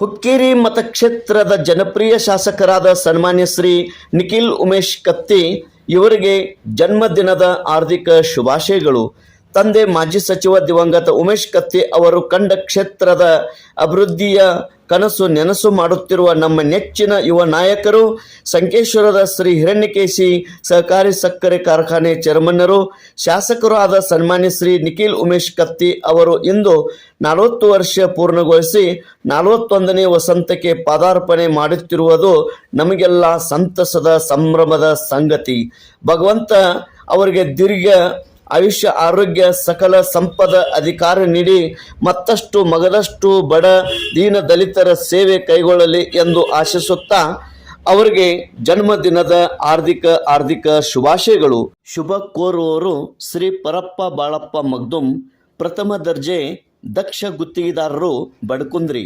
ಹುಕ್ಕೇರಿ ಮತಕ್ಷೇತ್ರದ ಜನಪ್ರಿಯ ಶಾಸಕರಾದ ಸನ್ಮಾನ್ಯ ಶ್ರೀ ನಿಖಿಲ್ ಉಮೇಶ್ ಕತ್ತಿ ಇವರಿಗೆ ಜನ್ಮದಿನದ ಆರ್ಥಿಕ ಶುಭಾಶಯಗಳು. ತಂದೆ ಮಾಜಿ ಸಚಿವ ದಿವಂಗತ ಉಮೇಶ್ ಕತ್ತಿ ಅವರು ಕಂಡ ಕ್ಷೇತ್ರದ ಅಭಿವೃದ್ಧಿಯ ಕನಸು ನೆನಸು ಮಾಡುತ್ತಿರುವ ನಮ್ಮ ನೆಚ್ಚಿನ ಯುವ ನಾಯಕರು ಸಂಕೇಶ್ವರದ ಶ್ರೀ ಹಿರಣ್ಯಕೇಶಿ ಸಹಕಾರಿ ಸಕ್ಕರೆ ಕಾರ್ಖಾನೆ ಚೇರ್ಮನ್ನರು, ಶಾಸಕರು ಆದ ಸನ್ಮಾನ್ಯ ಶ್ರೀ ನಿಖಿಲ್ ಉಮೇಶ್ ಕತ್ತಿ ಅವರು ಇಂದು ನಲವತ್ತು ವರ್ಷ ಪೂರ್ಣಗೊಳಿಸಿ ನಲವತ್ತೊಂದನೇ ವಸಂತಕ್ಕೆ ಪಾದಾರ್ಪಣೆ ಮಾಡುತ್ತಿರುವುದು ನಮಗೆಲ್ಲ ಸಂತಸದ ಸಂಭ್ರಮದ ಸಂಗತಿ. ಭಗವಂತ ಅವರಿಗೆ ದೀರ್ಘ ಆಯುಷ್ಯ, ಆರೋಗ್ಯ, ಸಕಲ ಸಂಪದ ಅಧಿಕಾರ ನೀಡಿ ಮತ್ತಷ್ಟು ಮಗದಷ್ಟು ಬಡ ದೀನ ದಲಿತರ ಸೇವೆ ಕೈಗೊಳ್ಳಲಿ ಎಂದು ಆಶಿಸುತ್ತಾ ಅವರಿಗೆ ಜನ್ಮದಿನದ ಹಾರ್ದಿಕ ಹಾರ್ದಿಕ ಶುಭಾಶಯಗಳು. ಶುಭ ಕೋರುವವರು ಶ್ರೀ ಪರಪ್ಪ ಬಾಳಪ್ಪ ಮಗ್ದುಂ, ಪ್ರಥಮ ದರ್ಜೆ ದಕ್ಷ ಗುತ್ತಿಗೆದಾರರು ಬಡಕುಂದ್ರಿ.